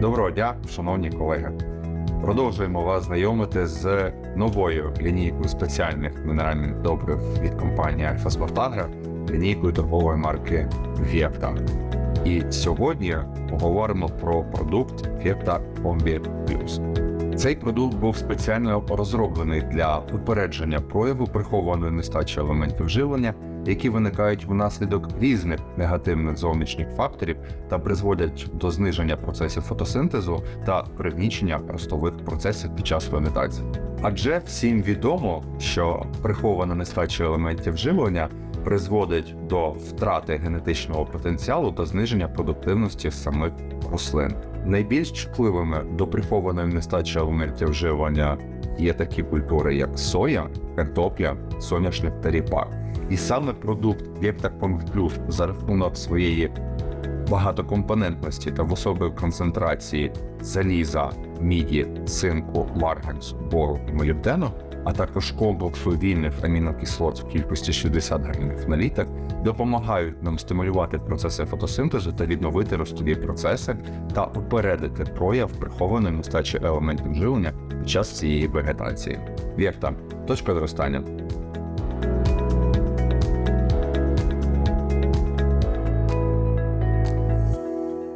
Доброго дня, шановні колеги. Продовжуємо вас знайомити з новою лінійкою спеціальних мінеральних добрив від компанії Альфа Спартагра, лінійкою торгової марки Вєпта. І сьогодні поговоримо про продукт Вєпта Combi Plus. Цей продукт був спеціально розроблений для попередження прояву прихованої нестачі елементів живлення, які виникають внаслідок різних негативних зовнішніх факторів та призводять до зниження процесів фотосинтезу та пригнічення ростових процесів під час ферментації. Адже всім відомо, що прихована нестача елементів живлення призводить до втрати генетичного потенціалу та зниження продуктивності самих рослин. Найбільш чутливими до прихованої нестачі елементів живлення є такі культури, як соя, картопля, соняшник та ріпак. І саме продукт Vector Plus за рахунок своєї багатокомпонентності та високої концентрації заліза, міді, цинку, марганцу, бору і молібдену, а також комплексу вільних амінокислот в кількості 60 грамів на літр, допомагають нам стимулювати процеси фотосинтезу та відновити ростові процеси та упередити прояв прихованої нестачі елементів живлення під час цієї вегетації. Вірта точка зростання.